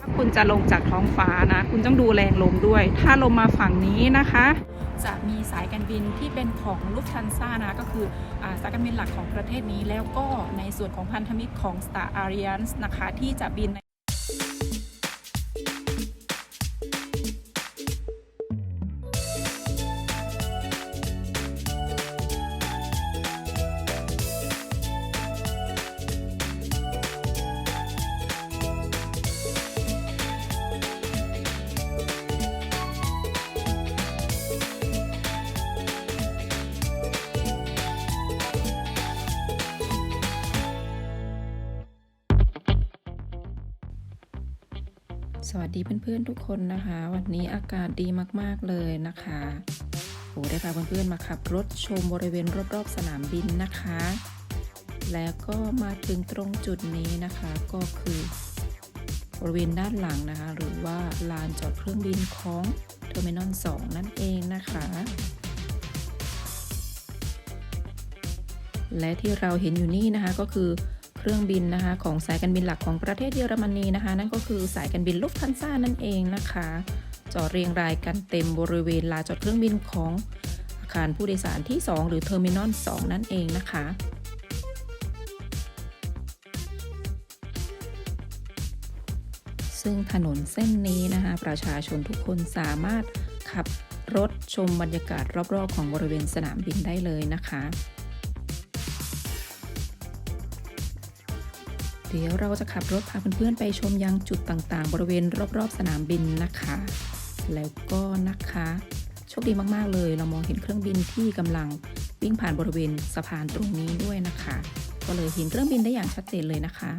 ถ้าคุณจะลงจากท้องฟ้านะ คุณต้องดูแรงลมด้วย ถ้าลมมาฝั่งนี้นะคะ จะมีสายการบินที่เป็นของลูฟทันซ่านะ ก็คืออสายการบินหลักของประเทศนี้ แล้วก็ในส่วนของพันธมิตรของ Star Alliance นะคะที่จะบินใน ดีเพื่อนๆทุกคนนะคะ วันนี้อากาศดีมากๆเลยนะคะโอ้ได้พาเพื่อนๆมาขับรถชมบริเวณรอบๆสนามบินนะคะ แล้วก็มาถึงตรงจุดนี้นะคะก็คือบริเวณด้านหลังนะคะ หรือว่าลานจอดเครื่องบินของเทอร์มินอล2นั่นเองนะคะ และที่เราเห็นอยู่นี่นะคะก็คือ เครื่องบินนะคะของสายการบินหลักของประเทศเยอรมนีนะคะ นั่นก็คือสายการบินลุฟทันซ่านั่นเองนะคะ จอดเรียงรายกันเต็มบริเวณลานจอดเครื่องบินของอาคารผู้โดยสารที่ 2 หรือเทอร์มินอล2นั่นเองนะคะซึ่งถนนเส้นนี้นะคะ ประชาชนทุกคนสามารถขับรถชมบรรยากาศรอบ ๆ ของบริเวณสนามบินได้เลยนะคะ เดี๋ยวเราจะขับรถพาเพื่อนๆไปชมยังจุดต่างๆ บริเวณรอบๆ สนามบินนะคะ แล้วก็นะคะโชคดีมากๆเลย เรามองเห็นเครื่องบินที่กำลังวิ่งผ่านบริเวณสะพานตรงนี้ด้วยนะคะ ก็เลยเห็นเครื่องบินได้อย่างชัดเจนเลยนะคะ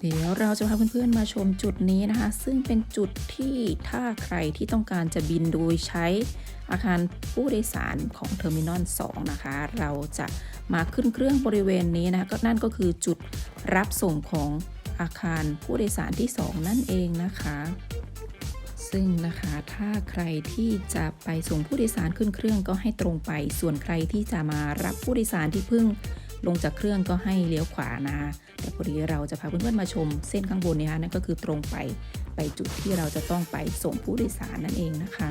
เดี๋ยวเราจะพาเพื่อนๆมาชมจุดนี้นะคะ ซึ่งเป็นจุดที่ถ้าใครที่ต้องการจะบินโดยใช้ อาคารผู้โดยสารของเทอร์มินอล2นะคะ เราจะมาขึ้นเครื่องบริเวณนี้นะก็นั่นก็คือจุดรับส่งของอาคารผู้โดยสารที่ 2 นั่นเองนะคะ ซึ่งนะคะถ้าใครที่จะไปส่งผู้โดยสารขึ้นเครื่องก็ให้ตรงไป ส่วนใครที่จะมารับผู้โดยสารที่เพิ่งลงจากเครื่องก็ให้เลี้ยวขวานะแต่พอดีเราจะพาเพื่อนๆมาชมเส้นข้างบนนี่ยนั่นก็คือตรงไปไปจุดที่เราจะต้องไปส่งผู้โดยสารนั่นเองนะคะ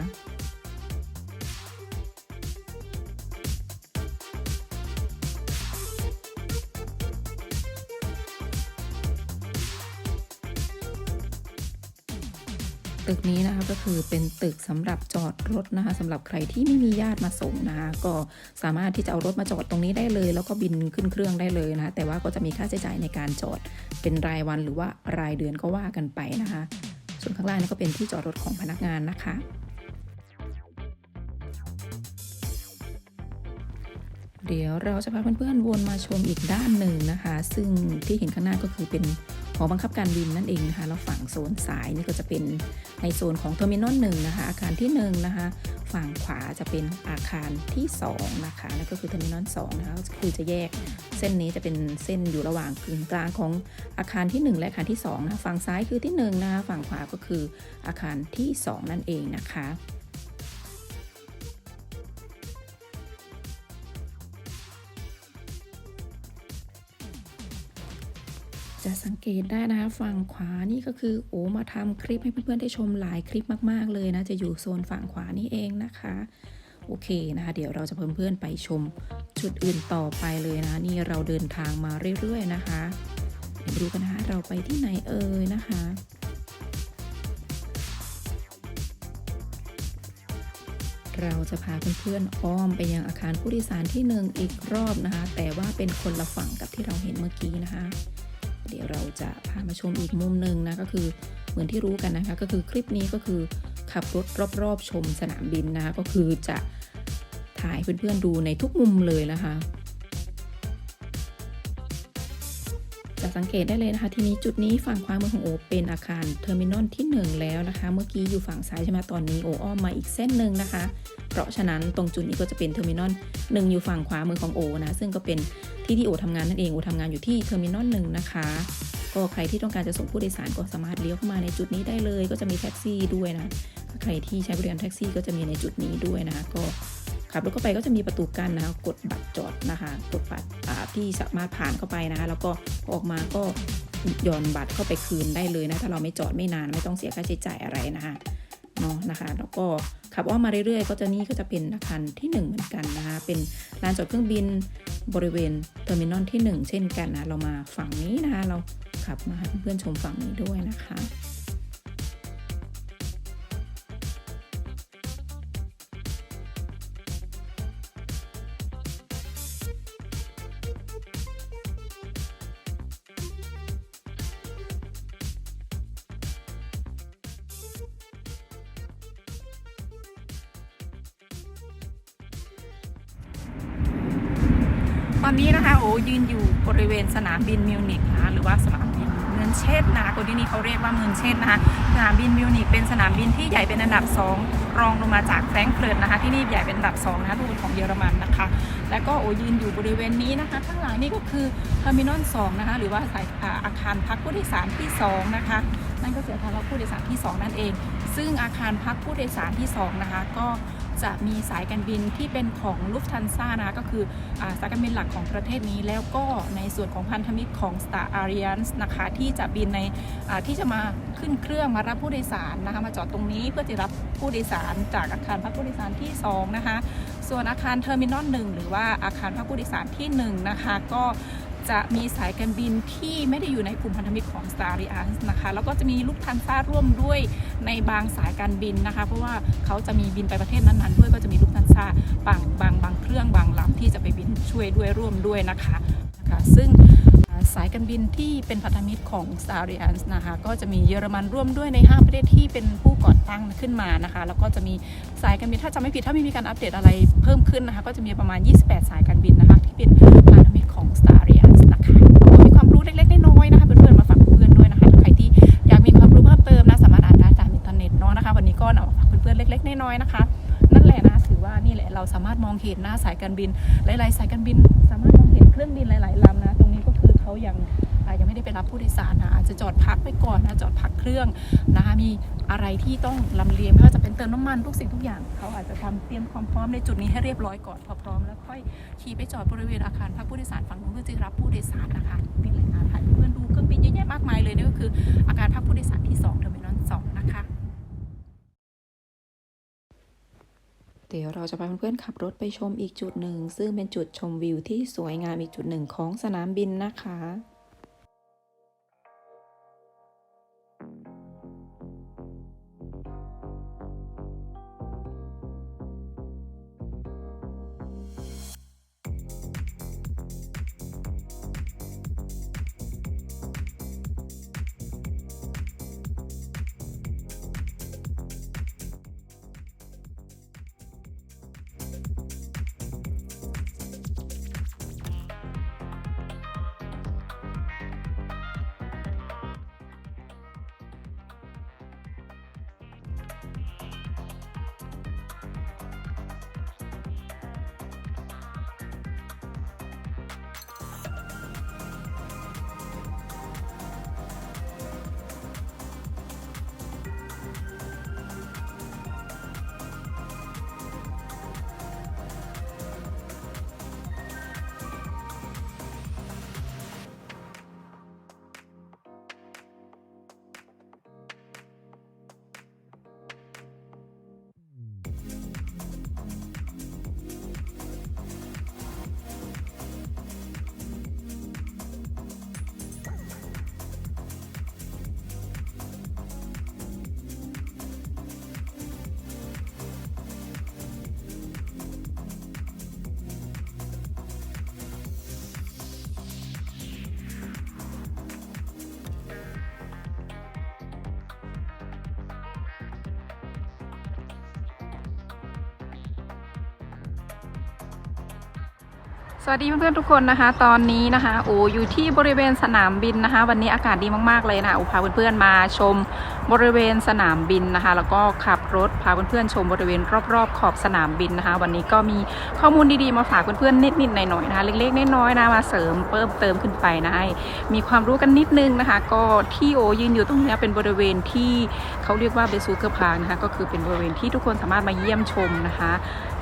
ตึกนี้นะคะก็คือเป็นตึกสำหรับจอดรถนะคะสำหรับใครที่ไม่มีญาติมาส่งนะคะก็สามารถที่จะเอารถมาจอดตรงนี้ได้เลย แล้วก็บินขึ้นเครื่องได้เลยนะคะแต่ว่าก็จะมีค่าใช้จ่ายในการจอดเป็นรายวันหรือว่ารายเดือนก็ว่ากันไปนะคะ ส่วนข้างล่างนี่ก็เป็นที่จอดรถของพนักงานนะคะเดี๋ยวเราจะพาเพื่อนๆวนมาชมอีกด้านหนึ่งนะคะ ซึ่งที่เห็นข้างหน้าก็คือเป็น หอบังคับการบินนั่นเองนะคะแล้วฝั่งโซนซ้ายนี่ก็จะเป็นในโซนของเทอร์มินอลหนึ่งนะคะ อาคารที่1นงนะคะฝั่งขวาจะเป็นอาคารที่2นะคะนั่นก็คือเทอร์มินอลสนะคะคือจะแยกเส้นนี้จะเป็นเส้นอยู่ระหว่างกึ่งกลางของอาคารที่ 1 และอาคารที่2นะคะฝั่งซ้ายคือที่1นงนะคะฝั่งขวาก็คืออาคารที่ 2 นั่นเองนะคะ จะสังเกตได้นะคะฝั่งขวานี่ก็คือโอ้มาทำคลิปให้เพื่อนๆได้ชมหลายคลิปมาก ๆ เลยนะ จะอยู่โซนฝั่งขวานี่เองนะคะ โอเคนะคะ เดี๋ยวเราจะเพิ่มเพื่อนไปชมจุดอื่นต่อไปเลยนะ นี่เราเดินทางมาเรื่อย ๆ นะคะเดี๋ยวดูกันนะคะเราไปที่ไหนเอ่ยนะคะเราจะพาเพื่อนๆอ้อมไปยังอาคารผู้โดยสารที่หนึ่งอีกรอบนะคะ แต่ว่าเป็นคนละฝั่งกับที่เราเห็นเมื่อกี้นะคะ ดี๋ยวเราจะพามาชมอีกมุมหนึ่งนะก็คือเหมือนที่รู้กันนะคะ ก็คือคลิปนี้ก็คือขับรถรอบๆ ชมสนามบินนะคะก็คือจะถ่ายเพื่อนๆดูในทุกมุมเลยนะคะ จะสังเกตได้เลยนะคะ ทีนี้จุดนี้ฝั่งขวามือของโอเป็นอาคารเทอร์มินอลที่ 1 แล้วนะคะ เมื่อกี้อยู่ฝั่งซ้ายใช่ไหมตอนนี้โออ้อมมาอีกเส้นหนึ่งนะคะ เพราะฉะนั้นตรงจุดนี้ก็จะเป็นเทอร์มินอลหนึ่งอยู่ฝั่งขวามือของโอนะซึ่งก็เป็นที่ที่โอทำงานนั่นเองโอทำงานอยู่ที่เทอร์มินอลหนึ่งนะคะก็ใครที่ต้องการจะส่งผู้โดยสารก็สามารถเลี้ยวเข้ามาในจุดนี้ได้เลย ก็จะมีแท็กซี่ด้วยนะใครที่ใช้บริการแท็กซี่ก็จะมีในจุดนี้ด้วยนะคะก็ ขับรถเข้าไปก็จะมีประตูกั้นนะคะกดบัตรจอดนะคะ กดบัตรที่สามารถผ่านเข้าไปนะคะ แล้วก็อออกมาก็หย่อนบัตรเข้าไปคืนได้เลยนะถ้าเราไม่จอดไม่นานไม่ต้องเสียค่าใช้จ่ายอะไรนะคะเนาะนะคะแล้วก็ขับอ้อมมาเรื่อยๆ ก็จะนี่ก็จะเป็นอาคารที่ 1 เหมือนกันนะคะเป็นลานจอดเครื่องบินบริเวณเทอร์มินอลที่ 1 เช่นกันนะเรามาฝั่งนี้นะคะเราขับมาให้เพื่อนๆชมฝั่งนี้ด้วยนะคะ ตอนนี้นะคะโอ้ยืนอยู่บริเวณสนามบินมิวนิกนะคะหรือว่าสนามบินเมืองเชษฐ์นะคะคนที่นี่เขาเรียกว่าเมืองเชษฐ์นะคะสนามบินมิวนิกเป็นสนามบินที่ใหญ่เป็นอันดับ 2 รองลงมาจากแฟรงก์เฟิร์ตนะคะที่นี่ใหญ่เป็นอันดับ2นะคะทุกคนของเยอรมันนะคะ แล้วก็โอ้ยืนอยู่บริเวณนี้นะคะ ข้างหลังนี่ก็คือเทอร์มินอล2นะคะหรือว่าสายอ่าอาคารพักผู้โดยสารที่ 2 นะคะนั่นก็คืออาคารพักผู้โดยสารที่ 2 นั่นเอง ซึ่งอาคารพักผู้โดยสารที่2นะคะก็ จะมีสายการบินที่เป็นของลุฟทันซ่านะก็คืออสายการบินหลักของประเทศนี้ แล้วก็ในส่วนของพันธมิตรของ Star Alliance นะคะที่จะบินในที่จะมาขึ้นเครื่องมารับผู้โดยสารนะคะมาจอดตรงนี้เพื่อจะรับผู้โดยสารจากอาคารพักผู้โดยสารที่ 2 นะคะ ส่วนอาคารเทอร์มินอลหนึ่งหรือว่าอาคารพักผู้โดยสารที่1นะคะก็ จะมีสายการบินที่ไม่ได้อยู่ในกลุ่มพันธมิตรของ Star Alliance นะคะแล้วก็จะมีลูกทันซ่าร่วมด้วยในบางสายการบินนะคะ เพราะว่าเขาจะมีบินไปประเทศนั้นๆ ด้วยก็จะมีลูกทันซ่าบางบางบางเครื่องบางลำที่จะไปบินช่วยด้วยร่วมด้วยนะคะนะคะซึ่งสายการบินที่เป็นพันธมิตรของ Star Alliance นะคะก็จะมีเยอรมันร่วมด้วยใน 5 ประเทศที่เป็นผู้ก่อตั้งขึ้นมานะคะ แล้วก็จะมีสายการบินถ้าจำไม่ผิดถ้าไม่มีการอัปเดตอะไรเพิ่มขึ้นนะคะ ก็จะมีประมาณ 28 สายการบินนะคะ ที่เป็น เล็กๆน้อยๆนะคะเพื่อนๆมาฝากเพื่อนๆด้วยนะคะใครที่อยากมีความรู้เพิ่มเติมนะสามารถอ่านได้จากอินเทอร์เน็ตเนาะนะคะ วันนี้ก็นำมาฝากเพื่อนๆเล็ก ๆน้อยๆนะคะนั่นแหละนะถือว่านี่แหละเราสามารถมองเห็นหน้าสายการบินหลายๆ สายการบิน สามารถมองเห็นเครื่องบินหลาย ๆลำนะ ตรงนี้ก็คือเขายังอ่า ยังไม่ได้ไปรับผู้โดยสารนะอาจจะจอดพักไปก่อนนะจอดพักเครื่องนะคะมีอะไรที่ต้องลำเลียงไม่ว่าจะเป็นเติมน้ำมันทุกสิ่งทุกอย่าง เขาอาจจะทำเตรียมความพร้อมในจุดนี้ให้เรียบร้อยก่อนพอพร้อมแล้วค่อยขี่ไปจอดบริเวณอาคารพักผู้โดยสารฝั่งนู้นเพื่อจะรับผู้โดยสารนะคะนี่แหละค่ะถ่ายเพื่อนดูเครื่องบินเยอะแยะมากมายเลยนี่ก็คืออาคารพักผู้โดยสารที่2เทอร์มินอล2นะคะเดี๋ยวเราจะพาเพื่อนๆขับรถไปชมอีกจุดหนึ่ง ซึ่งเป็นจุดชมวิวที่สวยงามอีกจุดหนึ่งของสนามบินนะคะ สวัสดีเพื่อนๆทุกคนนะคะ ตอนนี้นะคะโอ้อยู่ที่บริเวณสนามบินนะคะ วันนี้อากาศดีมากๆเลยนะโอ้พาเพื่อนๆมาชมบริเวณสนามบินนะคะ แล้วก็ขับรถพาเพื่อนๆชมบริเวณรอบๆขอบสนามบินนะคะ วันนี้ก็มีข้อมูลดีๆมาฝากเพื่อนๆนิดๆหน่อยๆนะคะ เล็กๆน้อยๆนะมาเสริมเพิ่มเติมขึ้นไปนะให้มีความรู้กันนิดนึงนะคะ ก็ที่โอยืนอยู่ตรงนี้เป็นบริเวณที่เขาเรียกว่าเบซูเกอร์พาร์นะคะก็คือเป็นบริเวณที่ทุกคนสามารถมาเยี่ยมชมนะคะ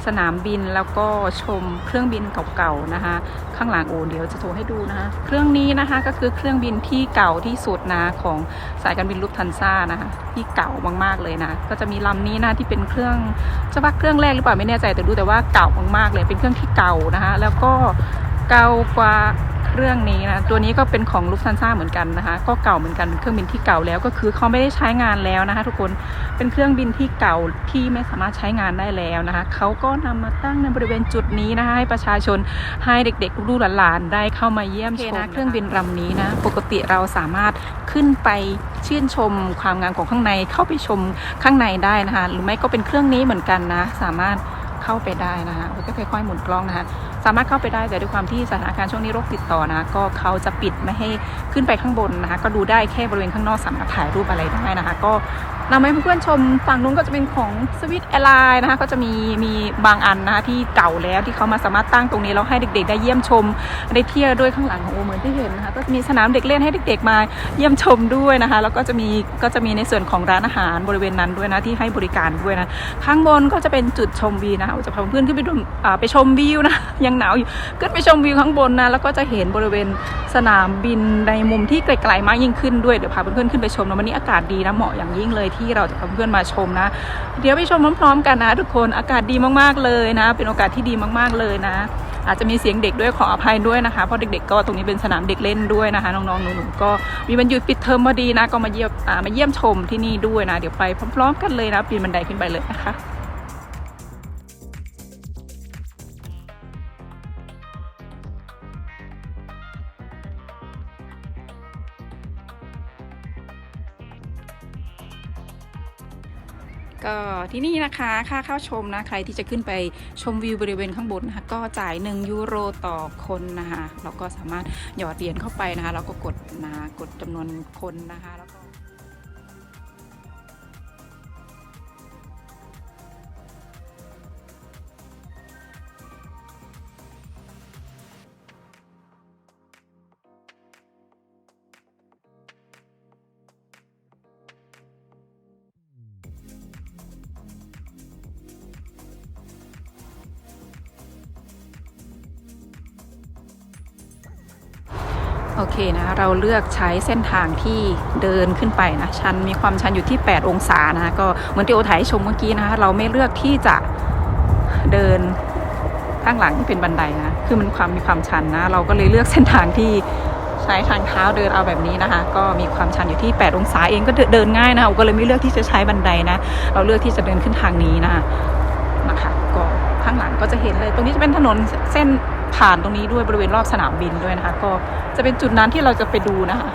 สนามบินแล้วก็ชมเครื่องบินเก่าๆนะคะ ข้างหลังโอ้เดี๋ยวจะโชว์ให้ดูนะคะเครื่องนี้นะคะก็คือเครื่องบินที่เก่าที่สุดนะของสายการบินลุฟทันซ่านะคะที่เก่ามากๆเลยนะก็จะมีลำนี้นะที่เป็นเครื่องจะว่าเครื่องแรกหรือเปล่าไม่แน่ใจแต่ดูแต่ว่าเก่ามากๆเลยเป็นเครื่องที่เก่านะคะแล้วก็เก่ากว่า เครื่องนี้นะตัวนี้ก็เป็นของลุฟทันซ่าเหมือนกันนะคะ ก็เก่าเหมือนกันเป็นเครื่องบินที่เก่าแล้วก็คือเขาไม่ได้ใช้งานแล้วนะคะทุกคนเป็นเครื่องบินที่เก่าที่ไม่สามารถใช้งานได้แล้วนะคะเขาก็นำมาตั้งในบริเวณจุดนี้นะคะให้ประชาชนให้เด็กๆลูกๆหลานๆได้เข้ามาเยี่ยมชมนะเครื่องบินลำนี้นะปกติเราสามารถขึ้นไปชื่นชมความงามของข้างในเข้าไปชมข้างในได้นะคะหรือไม่ก็เป็นเครื่องนี้เหมือนกันนะสามารถ เข้าไปได้นะคะก็ค่อยๆหมุนกล้องนะคะสามารถเข้าไปได้แต่ด้วยความที่สถานการณ์ช่วงนี้โรคติดต่อนะก็เขาจะปิดไม่ให้ขึ้นไปข้างบนนะคะก็ดูได้แค่บริเวณข้างนอกสามารถถ่ายรูปอะไรได้นะคะ ก็นำให้เพื่อนๆชมฝั่งนู้นก็จะเป็นของสวิตแอร์ไลน์นะคะก็จะมีมีบางอันนะคะที่เก่าแล้วที่เขามาสามารถตั้งตรงนี้แล้วให้เด็กๆ ได้เยี่ยมชมได้เที่ยวด้วยข้างหลังของโอเหมือนที่เห็นนะคะก็จะมีสนามเด็กเล่นให้เด็กๆมาเยี่ยมชมด้วยนะคะ แล้วก็จะมีก็จะมีในส่วนของร้านอาหารบริเวณนั้นด้วยนะที่ให้บริการด้วยนะข้างบนก็จะเป็นจุดชมวิวนะคะจะพาเพื่อนขึ้นไปดูไปชมวิวนะยังหนาวอยู่ขึ้นไปชมวิวข้างบนนะแล้วก็จะเห็นบริเวณสนามบินในมุมที่ไกลๆมากยิ่งขึ้นด้วยเดี๋ยวพาเพื่อนๆขึ้นไปชมนะวันนี้อากาศดีนะเหมาะอย่างยิ่งเลยที่เราจะพาเพื่อนมาชมนะ เดี๋ยวไปชมพร้อมๆกันนะ ทุกคนอากาศดีมากๆเลยนะ เป็นโอกาสที่ดีมากๆเลยนะ อาจจะมีเสียงเด็กด้วยขออภัยด้วยนะคะเพราะเด็กๆ ก็ตรงนี้เป็นสนามเด็กเล่นด้วยนะคะ น้องๆหนูๆก็มีวันหยุดปิดเทอมพอดีนะ ก็มาเยี่ยมมาเยี่ยมชมที่นี่ด้วยนะ เดี๋ยวไปพร้อม ๆ กันเลยนะปีนบันไดขึ้นไปเลยนะคะ ที่นี่นะคะ ค่าเข้าชมนะ ใครที่จะขึ้นไปชมวิวบริเวณข้างบนนะคะ ก็จ่าย 1 ยูโรต่อคนนะคะเราก็สามารถหยอดเหรียญเข้าไปนะคะ แล้วก็กดนะคะกดจำนวนคนนะคะแล้วก็ โอเคนะเราเลือกใช้เส้นทางที่เดินขึ้นไปนะชันมีความชันอยู่ที่ 8 องศานะก็เหมือนที่โอถ่ายชมเมื่อกี้นะคะเราไม่เลือกที่จะเดินข้างหลังที่เป็นบันไดนะคือมันความมีความชันนะ เราก็เลยเลือกเส้นทางที่ใช้ทางเท้าเดินเอาแบบนี้นะคะ ก็มีความชันอยู่ที่ 8 องศาเองก็เดินง่ายนะโอก็เลยไม่เลือกที่จะใช้บันไดนะ เราเลือกที่จะเดินขึ้นทางนี้นะนะคะก็ข้างหลังก็จะเห็นเลย ตรงนี้จะเป็นถนนเส้น ผ่านตรงนี้ด้วยบริเวณรอบสนามบินด้วยนะคะก็จะเป็นจุดนั้นที่เราจะไปดูนะคะ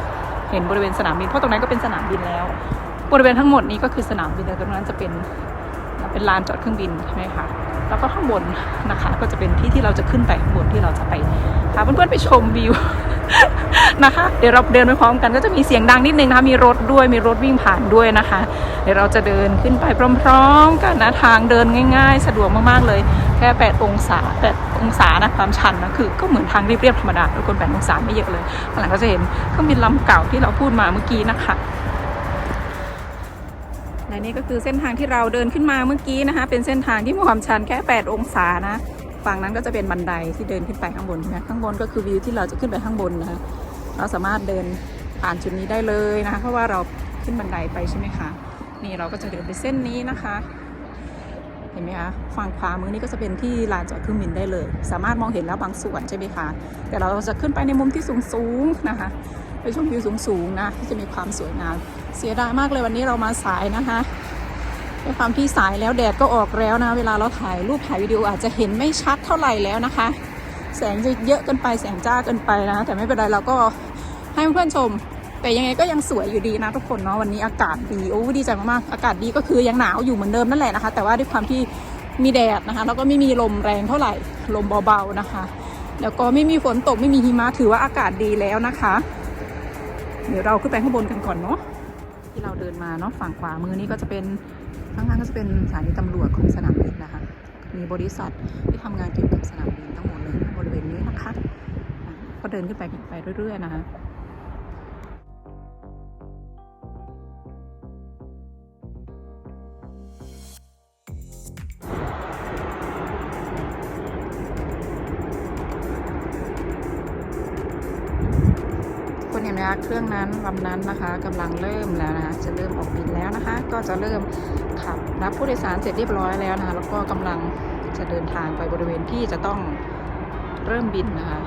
เห็นบริเวณสนามบินเพราะตรงนั้นก็เป็นสนามบินแล้ว บริเวณทั้งหมดนี้ก็คือสนามบินแต่ตรงนั้นจะเป็นเป็นลานจอดเครื่องบินใช่ไหมคะแล้วก็ข้างบนนะคะก็จะเป็นที่ที่เราจะขึ้นไปข้างบนที่เราจะไปพาเพื่อนๆไปชมวิว นะคะ เดี๋ยวเราเดินไปพร้อมกันก็จะมีเสียงดังนิดนึงนะคะ มีรถด้วยมีรถวิ่งผ่านด้วยนะคะ เดี๋ยวเราจะเดินขึ้นไปพร้อม ๆ กันนะทางเดินง่าย ๆ สะดวกมากๆเลย แค่ 8 องศา 8 องศานะความชันนะคือก็เหมือนทางเรียบๆธรรมดาทุกคน8องศาไม่เยอะเลยข้างหลังก็จะเห็นเครื่องบินลำเก่าที่เราพูดมาเมื่อกี้นะคะและนี่ก็คือเส้นทางที่เราเดินขึ้นมาเมื่อกี้นะคะ เป็นเส้นทางที่มีความชันแค่ 8 องศานะ ฝั่งนั้นก็จะเป็นบันไดที่เดินขึ้นไปข้างบนนะข้างบนก็คือวิวที่เราจะขึ้นไปข้างบนนะคะเราสามารถเดินผ่านจุดนี้ได้เลยนะคะเพราะว่าเราขึ้นบันไดไปใช่ไหมคะนี่เราก็จะเดินไปเส้นนี้นะคะ เห็นไหมคะฝั่งขวามือนี่ก็จะเป็นที่ลานจอดเครื่องบินได้เลย สามารถมองเห็นแล้วบางส่วนใช่ไหมคะแต่เราจะขึ้นไปในมุมที่สูงๆนะคะไปชมวิวสูงๆนะที่จะมีความสวยงามเสียดายมากเลยวันนี้เรามาสายนะคะ ด้วยความที่สายแล้วแดดก็ออกแล้วนะ เวลาเราถ่ายรูปถ่ายวิดีโออาจจะเห็นไม่ชัดเท่าไหร่แล้วนะคะ แสงจะเยอะเกินไปแสงจ้าเกินไปนะ แต่ไม่เป็นไรเราก็ให้เพื่อนชม แต่ยังไงก็ยังสวยอยู่ดีนะทุกคนเนาะวันนี้อากาศดีโอ้ดีใจมากๆอากาศดีก็คือยังหนาวอยู่เหมือนเดิมนั่นแหละนะคะ แต่ว่าด้วยความที่มีแดดนะคะแล้วก็ไม่มีลมแรงเท่าไหร่ลมเบาๆนะคะ แล้วก็ไม่มีฝนตกไม่มีหิมะถือว่าอากาศดีแล้วนะคะ เดี๋ยวเราขึ้นไปข้างบนกันก่อนเนาะที่เราเดินมาเนาะฝั่งขวามือนี่ก็จะเป็น ข้างๆก็จะเป็นสถานีตำรวจของสนามบินนะคะ มีบริษัทที่ทำงานเกี่ยวกับสนามบินทั้งหมดเลยบริเวณนี้นะคะอะก็เดินขึ้นไปไปเรื่อย ๆ นะคะ นะคะเครื่องนั้นลำนั้นนะคะกำลังเริ่มแล้วนะคะจะเริ่มออกบินแล้วนะคะ ก็จะเริ่มขับรับผู้โดยสารเสร็จเรียบร้อยแล้วนะคะแล้วก็กำลังจะเดินทางไปบริเวณที่จะต้องเริ่มบินนะคะ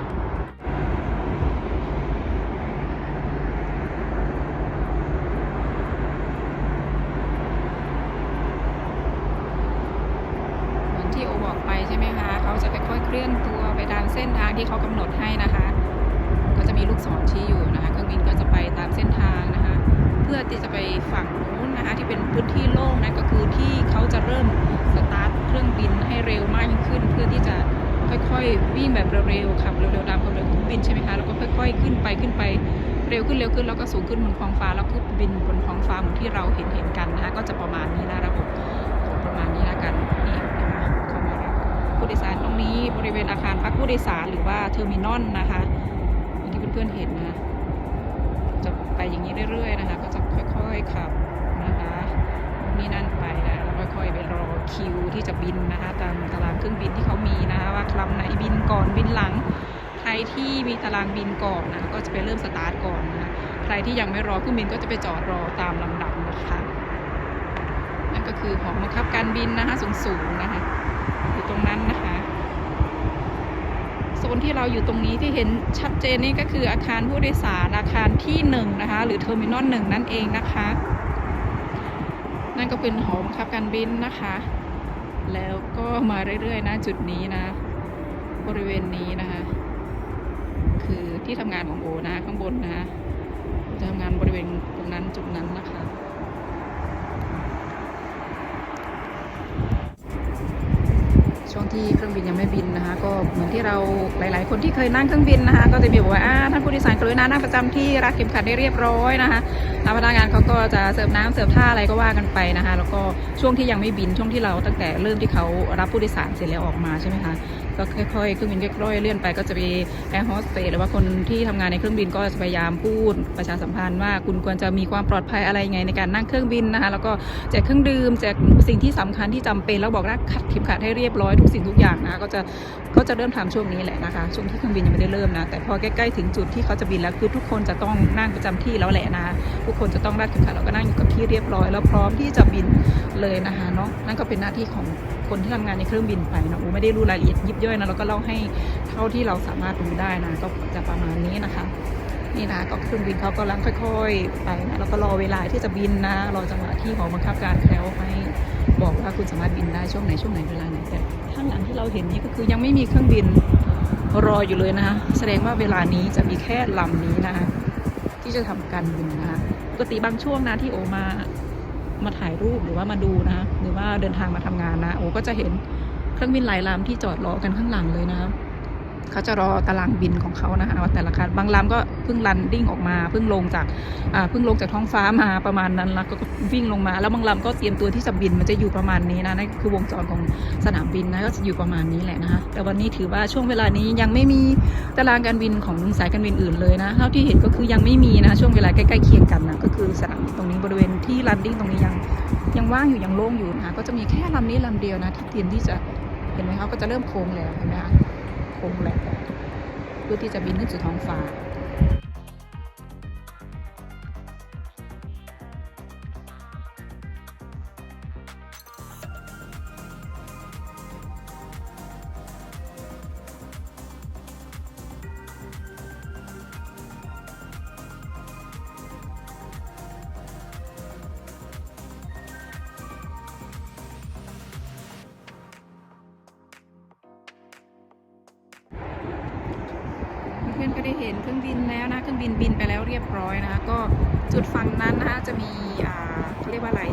บริเวณอาคารพักผู้โดยสารหรือว่าเทอร์มินอลนะคะอย่างที่เพื่อนๆเห็นนะ จะไปอย่างนี้เรื่อยๆนะคะ ก็จะค่อยๆขับนะคะนี่นั่นไปนะแล้วค่อยๆไปรอคิวที่จะบินนะคะ ตามตารางเครื่องบินที่เขามีนะคะ ว่าลำไหนบินก่อนบินหลัง ใครที่มีตารางบินก่อนนะก็จะไปเริ่มสตาร์ทก่อนนะคะใครที่ยังไม่รอเครื่องบินก็จะไปจอดรอตามลำดับนะคะนั่นก็คือหอบังคับการบินนะคะสูงๆนะคะอยู่ตรงนั้นนะคะ นที่เราอยู่ตรงนี้ที่เห็นชัดเจนนี่ก็คืออาคารผู้โดยสารอาคารที่หนึ่งนะคะ หรือเทอร์มินอลหนึ่งนั่นเองนะคะ นั่นก็เป็นหอบังคับการบินนะคะ แล้วก็มาเรื่อยๆนะจุดนี้นะ บริเวณนี้นะคะ คือที่ทำงานของโอนะข้างบนนะคะจะทำงานบริเวณตรงนั้นจุดนั้นนะคะ ช่วงที่เครื่องบินยังไม่บินนะคะ ก็เหมือนที่เราหลาย ๆ คนที่เคยนั่งเครื่องบินนะคะ ก็จะมีบอกว่าท่านผู้โดยสารกรุณานั่งประจำที่รักเข็มขัดได้เรียบร้อยนะคะทางพนักงานเขาก็จะเสิร์ฟน้ำเสิร์ฟท่าอะไรก็ว่ากันไปนะคะ แล้วก็ช่วงที่ยังไม่บินช่วงที่เราตั้งแต่เริ่มที่เขารับผู้โดยสารเสร็จแล้วออกมาใช่ไหมคะก็ค่อยๆเครื่องบินค่อยๆเลื่อนไปก็จะมีแอร์โฮสเตสหรือว่าคนที่ทำงานในเครื่องบินก็จะพยายามพูดประชาสัมพันธ์ว่าคุณควรจะมีความปลอดภัยอะไรไงในการนั่งเครื่องบินนะคะแล้วก็แจกเครื่องดื่มแจกสิ่งที่สำคัญที่จำเป็นแล้วบอกรักขัดเข็มขัดให้เรียบร้อยทุกสิ่งทุกอย่างนะก็จะก็จะเริ่มทำช่วงนี้แหละนะคะช่วงที่เครื่องบินยังไม่ได้เริ่มนะแต่พอใกล้ๆถึงจุดที่เขาจะบินแล้วคือทุกคนจะต้องนั่งประจำที่แล้วแหละนะทุกคนจะต้องรัดเข็มขัดแล้วก็นั่งอยู่กับที่เรียบร้อย แล้วพร้อมที่จะบิน เลยนะคะเนาะนั่นก็เป็นหน้าที่ของคนที่ทำงานในเครื่องบินไปนะอูไม่ได้รู้รายละเอียดยิบย่อยนะเราก็เล่าให้เท่าที่เราสามารถรู้ได้นะก็จะประมาณนี้นะคะ นี่นะก็เครื่องบินเขากำลังค่อย ๆ ไปนะแล้วก็รอเวลาที่จะบินนะรอจังหวะที่หอบังคับการเขาให้บอกว่าคุณสามารถบินได้ช่วงไหนช่วงไหนเวลาไหนแต่ข้างหลังที่เราเห็นนี่ก็คือยังไม่มีเครื่องบินรออยู่เลยนะคะแสดงว่าเวลานี้จะมีแค่ลำนี้นะคะที่จะทำการบินนะคะปกติบางช่วงนะที่โอมา มาถ่ายรูปหรือว่ามาดูนะ หรือว่าเดินทางมาทำงานนะโอ้ก็จะเห็นเครื่องบินหลายลำที่จอดรอกันข้างหลังเลยนะ เขาจะรอตารางบินของเขานะคะว่าแต่ละคันบางลำก็เพิ่งรันดิ้งออกมาเพิ่งลงจากเพิ่งลงจากท้องฟ้ามาประมาณนั้นแล้วก็วิ่งลงมา แล้วบางลำก็เตรียมตัวที่จะบินมันจะอยู่ประมาณนี้นะนั่นคือวงจรของสนามบินนะก็จะอยู่ประมาณนี้แหละนะคะแต่วันนี้ถือว่าช่วงเวลานี้ยังไม่มีตารางการบินของสายการบินอื่นเลยนะเท่าที่เห็นก็คือยังไม่มีนะช่วงเวลาใกล้ๆเคียงกันนะก็คือสนามตรงนี้บริเวณที่รันดิ้งตรงนี้ยังยังว่างอยู่ยังโล่งอยู่นะคะก็จะมีแค่ลำนี้ลำเดียวนะที่เตรียมที่จะเห็นไหมคะก็จะเริ่มโค้งแล้วเห็นไหมคะ คงแหล้วเพื่อที่จะบินขึ้นสู่ท้องฟ้า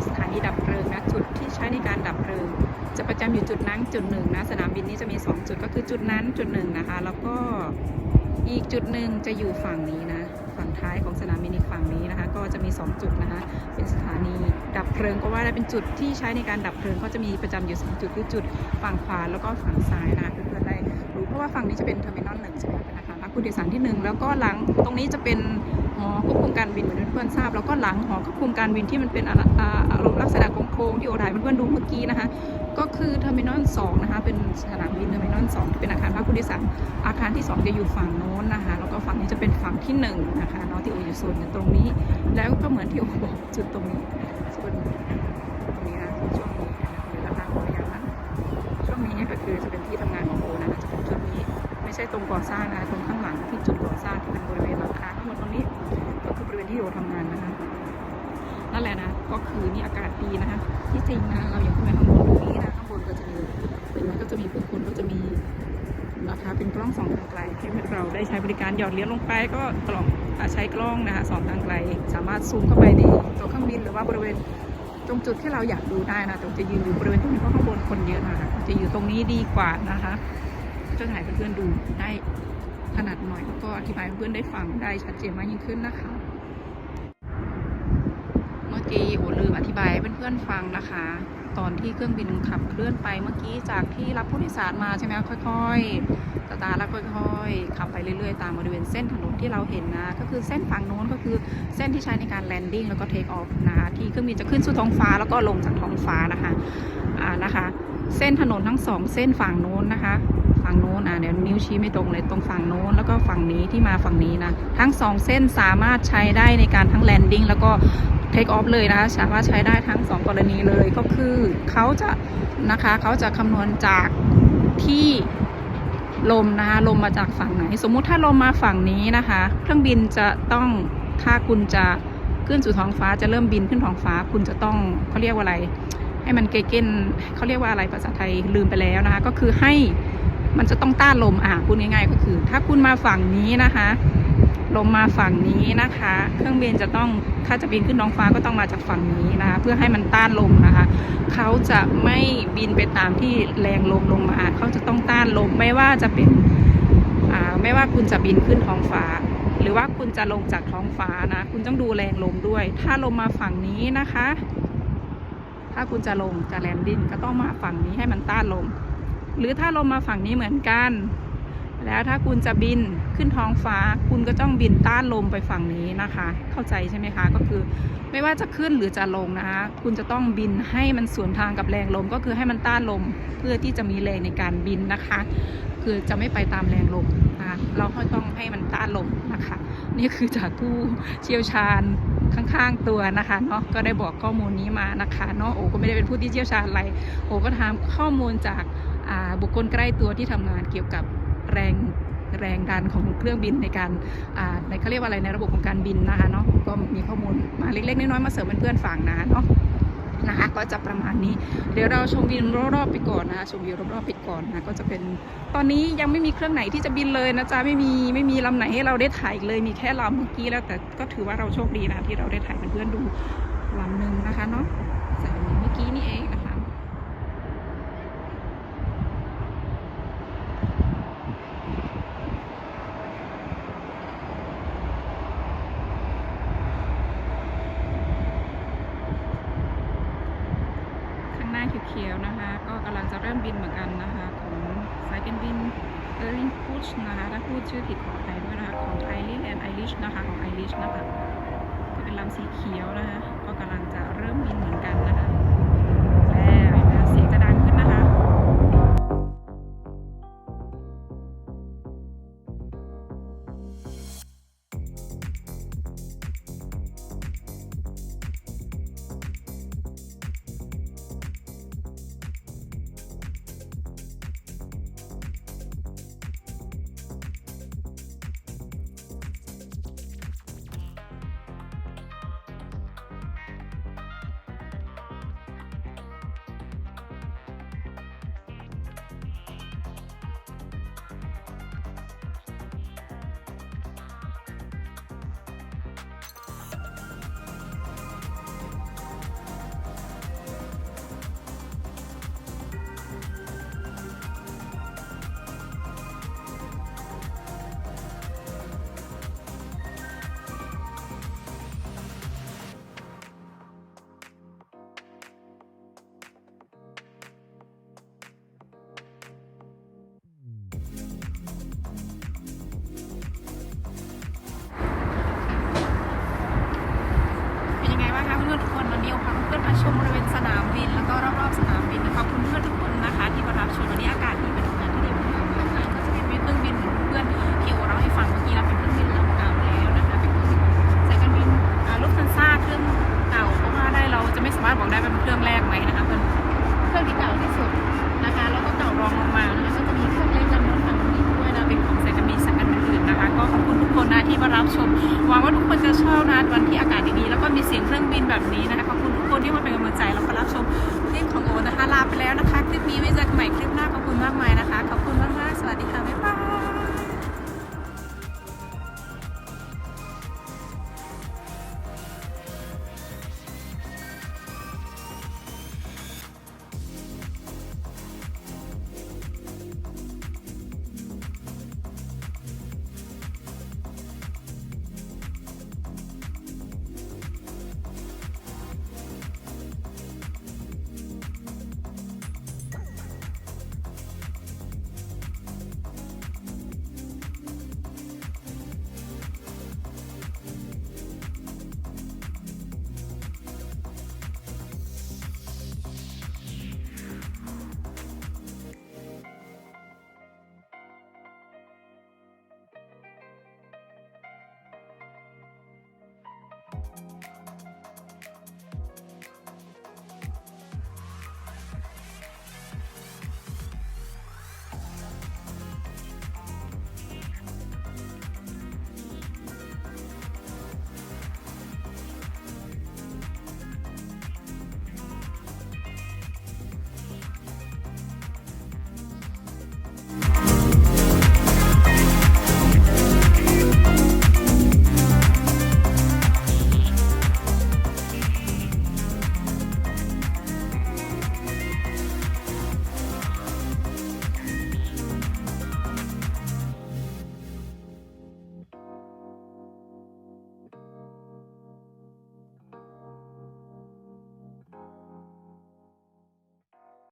สถานีดับเพลิงนะจุดที่ใช้ในการดับเพลิง จะประจำอยู่จุดนั้นจุดหนึ่งนะสนามบินนี้จะมี 2 จุดก็คือจุดนั้นจุดหนึ่งนะคะ แล้วก็อีกจุดหนึ่งจะอยู่ฝั่งนี้นะฝั่งท้ายของสนามบินอีกฝั่งนี้นะคะ ก็จะมี 2 จุดนะคะ เป็นสถานีดับเพลิงก็ว่าได้เป็นจุดที่ใช้ในการดับเพลิงก็จะมีประจำอยู่สองจุดคือจุดฝั่งขวาแล้วก็ฝั่งซ้ายนะคะเพื่อนๆได้รู้เพราะว่าฝั่งนี้จะเป็นเทอร์มินอลหนึ่งใช่ไหมเป็นอาคารรับผู้โดยสารที่หนึ่งแล้วก็หลังตรงนี้จะเป็น หอควบคุมการบินเหมือนเพื่อนทราบ แล้วก็หลังหอควบคุมการบินที่มันเป็นอะอ่าอารมณ์ลักษณะโค้งที่โอทายเพื่อนๆดูเมื่อกี้นะคะ ก็คือเทอร์มินอลสองนะคะเป็นสนามบินเทอร์มินอล2ที่เป็นอาคารพักผู้โดยสารอาคารที่ 2 จะอยู่ฝั่งโน้นนะคะแล้วก็ฝั่งนี้จะเป็นฝั่งที่1นะคะเนาะที่โออยู่โซนตรงนี้ แล้วก็เหมือนที่โอบอกจุดตรงนี้ ช่ตรงก่อสร้างนะคะตรงข้างหลังที่จุดก่อสร้างที่เป็นบริเวณหลังคาทั้งหมดตรงนี้ ก็คือบริเวณที่โอทำงานนะคะนั่นแหละนะก็คือนี่อากาศดีนะคะที่จริงนะเราอยังขึ้นไปข้างบนตรงนี้นะข้างบนก็จะมีเป็นมันก็จะมีพวกคุณก็จะมีนะคะเป็นกล้องสองทางไกลให้เราได้ใช้บริการหยอดเหรียญลงไปก็กล่องอใช้กล้องนะคะสองทางไกล สามารถซูมเข้าไปในตัวเครื่องบินหรือว่าบริเวณตรงจุดที่เราอยากดูได้นะแต่จะยืนอยู่บริเวณตรงนี้เพราะข้างบนคนเยอะนะคะจะอยู่ตรงนี้ดีกว่านะคะ จะถ่ายเพื่อนๆดูได้ถนัดหน่อยแล้วก็อธิบายเพื่อนได้ฟังได้ชัดเจนมากยิ่งขึ้นนะคะ เมื่อกี้โอลืมอธิบายให้เพื่อนๆฟังนะคะ ตอนที่เครื่องบินขับเคลื่อนไปเมื่อกี้จากที่รับผู้โดยสารมาใช่ไหมค่อยๆสตาร์แล้วค่อยๆขับไปเรื่อยๆ ตามบริเวณเส้นถนนที่เราเห็นนะ ก็คือเส้นฝั่งโน้นก็คือเส้นที่ใช้ในการแลนดิ้งแล้วก็เทคออฟนะคะที่เครื่องบินจะขึ้นสู่ท้องฟ้าแล้วก็ลงจากท้องฟ้านะคะอ่านะคะ เส้นถนนทั้งสองเส้นฝั่งโน้นนะคะ ฝั่งโน้นอะเดี๋ยวนิ้วชี้ไม่ตรงเลยตรงฝั่งโน้นแล้วก็ฝั่งนี้ที่มาฝั่งนี้นะ ทั้งสองเส้นสามารถใช้ได้ในการทั้งแลนดิ้งแล้วก็เทคออฟเลยนะคะสามารถใช้ได้ทั้งสองกรณีเลยก็คือเขาจะนะคะเขาจะคำนวณจากที่ลมนะคะลมมาจากฝั่งไหน สมมุติถ้าลมมาฝั่งนี้นะคะ เครื่องบินจะต้องถ้าคุณจะขึ้นสู่ท้องฟ้าจะเริ่มบินขึ้นท้องฟ้า คุณจะต้องเขาเรียกว่าอะไร ให้มันเกเกนเขาเรียกว่าอะไรภาษาไทยลืมไปแล้วนะคะ ก็คือให้ มันจะต้องต้านลมอะพูดง่ายๆก็คือ ถ้าคุณมาฝั่งนี้นะคะ ลมมาฝั่งนี้นะคะ เครื่องบินจะต้องถ้าจะบินขึ้นท้องฟ้าก็ต้องมาจากฝั่งนี้นะคะ เพื่อให้มันต้านลมนะคะเขาจะไม่บินไปตามที่แรงลมลงมาเขาจะต้องต้านลมไม่ว่าจะเป็นอ่าไม่ว่าคุณจะบินขึ้นท้องฟ้า หรือว่าคุณจะลงจากท้องฟ้านะ คุณต้องดูแรงลมด้วย ถ้าลมมาฝั่งนี้นะคะ ถ้าคุณจะลงจะแลนดิ้งก็ต้องมาฝั่งนี้ให้มันต้านลม หรือถ้าลมมาฝั่งนี้เหมือนกัน แล้วถ้าคุณจะบินขึ้นท้องฟ้า คุณก็ต้องบินต้านลมไปฝั่งนี้นะคะ เข้าใจใช่ไหมคะ ก็คือไม่ว่าจะขึ้นหรือจะลงนะคะ คุณจะต้องบินให้มันสวนทางกับแรงลม ก็คือให้มันต้านลมเพื่อที่จะมีแรงในการบินนะคะ คือจะไม่ไปตามแรงลมนะคะเราต้องให้มันต้านลมนะคะ นี่คือจากผู้เชี่ยวชาญข้างๆตัวนะคะเนาะก็ได้บอกข้อมูลนี้มานะคะเนาะโอก็ไม่ได้เป็นผู้ที่เชี่ยวชาญอะไรโอก็ทำข้อมูลจาก บุคคลใกล้ตัวที่ทำงานเกี่ยวกับแรงแรงดันของเครื่องบินในการในเขาเรียกว่าอะไรในระบบของการบินนะคะเนาะก็มีข้อมูลมาเล็กๆน้อยๆมาเสริมเพื่อนๆฟังนะเนาะนะคะก็จะประมาณนี้ เดี๋ยวเราชมวิวรอบๆไปก่อนนะคะชมวิวรอบๆไปก่อนนะก็จะเป็นตอนนี้ยังไม่มีเครื่องไหนที่จะบินเลยนะจ๊ะไม่มีไม่มีลำไหนให้เราได้ถ่ายเลยมีแค่ลำเมื่อกี้แล้วแต่ก็ถือว่าเราโชคดีนะที่เราได้ถ่ายเพื่อนๆดูลำหนึ่งนะคะเนาะใส่เมื่อกี้นี่เอง